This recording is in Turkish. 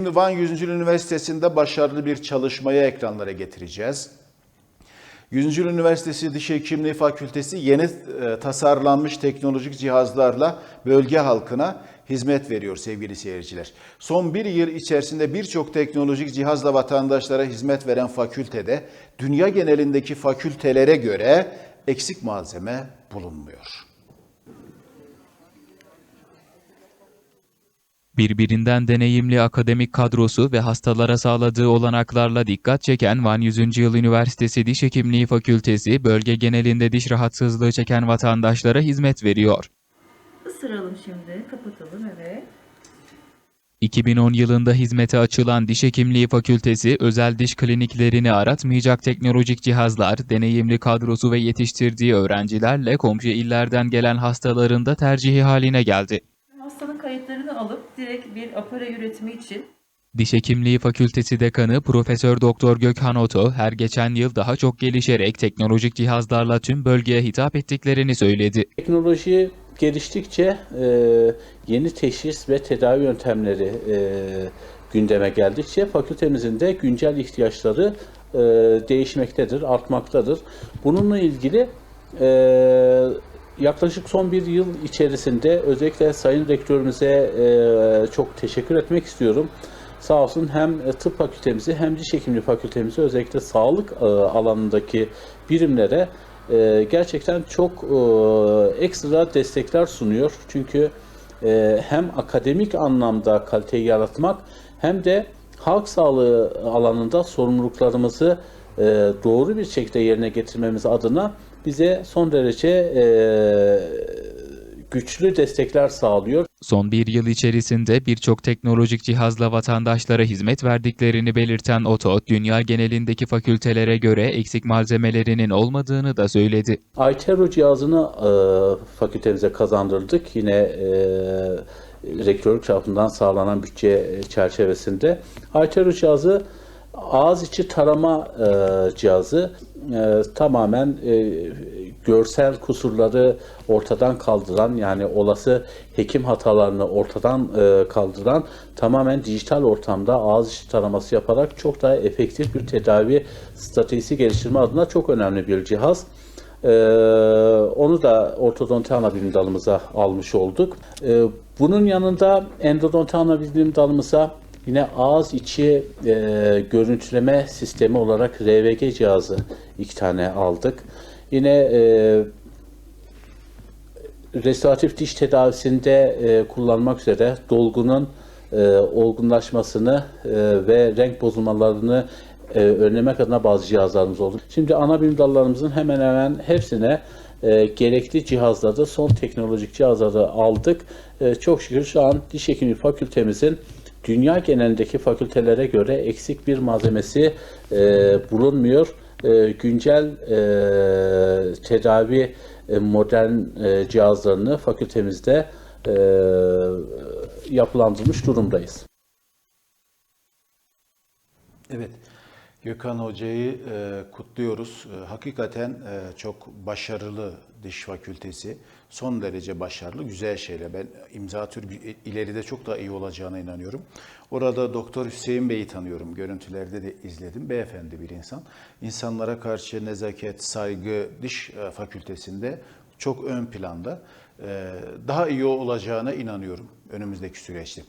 Şimdi Van 100. Üniversitesi'nde başarılı bir çalışmayı ekranlara getireceğiz. 100. Üniversitesi Diş Hekimliği Fakültesi yeni e, tasarlanmış teknolojik cihazlarla bölge halkına hizmet veriyor sevgili seyirciler. Son bir yıl içerisinde birçok teknolojik cihazla vatandaşlara hizmet veren fakültede dünya genelindeki fakültelere göre eksik malzeme bulunmuyor. Birbirinden deneyimli akademik kadrosu ve hastalara sağladığı olanaklarla dikkat çeken Van 100. Yıl Üniversitesi Diş Hekimliği Fakültesi, bölge genelinde diş rahatsızlığı çeken vatandaşlara hizmet veriyor. Isıralım şimdi. Kapatalım evet. 2010 yılında hizmete açılan Diş Hekimliği Fakültesi, özel diş kliniklerini aratmayacak teknolojik cihazlar, deneyimli kadrosu ve yetiştirdiği öğrencilerle komşu illerden gelen hastaların da tercihi haline geldi. Direkt bir apare üretimi için Diş Hekimliği Fakültesi Dekanı Profesör Doktor Gökhan Oto, her geçen yıl daha çok gelişerek teknolojik cihazlarla tüm bölgeye hitap ettiklerini söyledi. Teknoloji geliştikçe e, yeni teşhis ve tedavi yöntemleri e, gündeme geldikçe fakültemizin de güncel ihtiyaçları e, değişmektedir, artmaktadır. Bununla ilgili e, yaklaşık son bir yıl içerisinde özellikle Sayın Rektörümüze e, çok teşekkür etmek istiyorum. Sağ olsun hem tıp fakültemizi hem diş hekimliği fakültemizi özellikle sağlık e, alanındaki birimlere e, gerçekten çok e, ekstra destekler sunuyor. Çünkü e, hem akademik anlamda kaliteyi yaratmak hem de halk sağlığı alanında sorumluluklarımızı e, doğru bir şekilde yerine getirmemiz adına bize son derece e, güçlü destekler sağlıyor. Son bir yıl içerisinde birçok teknolojik cihazla vatandaşlara hizmet verdiklerini belirten Oto, dünya genelindeki fakültelere göre eksik malzemelerinin olmadığını da söyledi. Aytero cihazını e, fakültemize kazandırdık. Yine e, rektörlük tarafından sağlanan bütçe çerçevesinde. Aytero cihazı ağız içi tarama e, cihazı e, tamamen e, görsel kusurları ortadan kaldıran yani olası hekim hatalarını ortadan e, kaldıran tamamen dijital ortamda ağız içi taraması yaparak çok daha efektif bir tedavi stratejisi geliştirme adına çok önemli bir cihaz. Ee, onu da ortodonti ana bilim dalımıza almış olduk. Ee, bunun yanında endodonti ana bilim dalımıza yine ağız içi e, görüntüleme sistemi olarak RVG cihazı iki tane aldık. Yine e, restoratif diş tedavisinde e, kullanmak üzere dolgunun e, olgunlaşmasını e, ve renk bozulmalarını e, önlemek adına bazı cihazlarımız oldu. Şimdi ana bilim dallarımızın hemen hemen hepsine e, gerekli cihazları, son teknolojik cihazları aldık. E, çok şükür şu an diş hekimliği fakültemizin dünya genelindeki fakültelere göre eksik bir malzemesi e, bulunmuyor. E, güncel e, tedavi e, modern e, cihazlarını fakültemizde e, yapılandırmış durumdayız. Evet, Gökhan Hoca'yı e, kutluyoruz. E, hakikaten e, çok başarılı diş fakültesi. Son derece başarılı, güzel şeyler. Ben imza atıyor, ileride çok daha iyi olacağına inanıyorum. Orada Doktor Hüseyin Bey'i tanıyorum. Görüntülerde de izledim. Beyefendi bir insan. İnsanlara karşı nezaket, saygı diş e, fakültesinde çok ön planda. E, daha iyi olacağına inanıyorum önümüzdeki süreçte.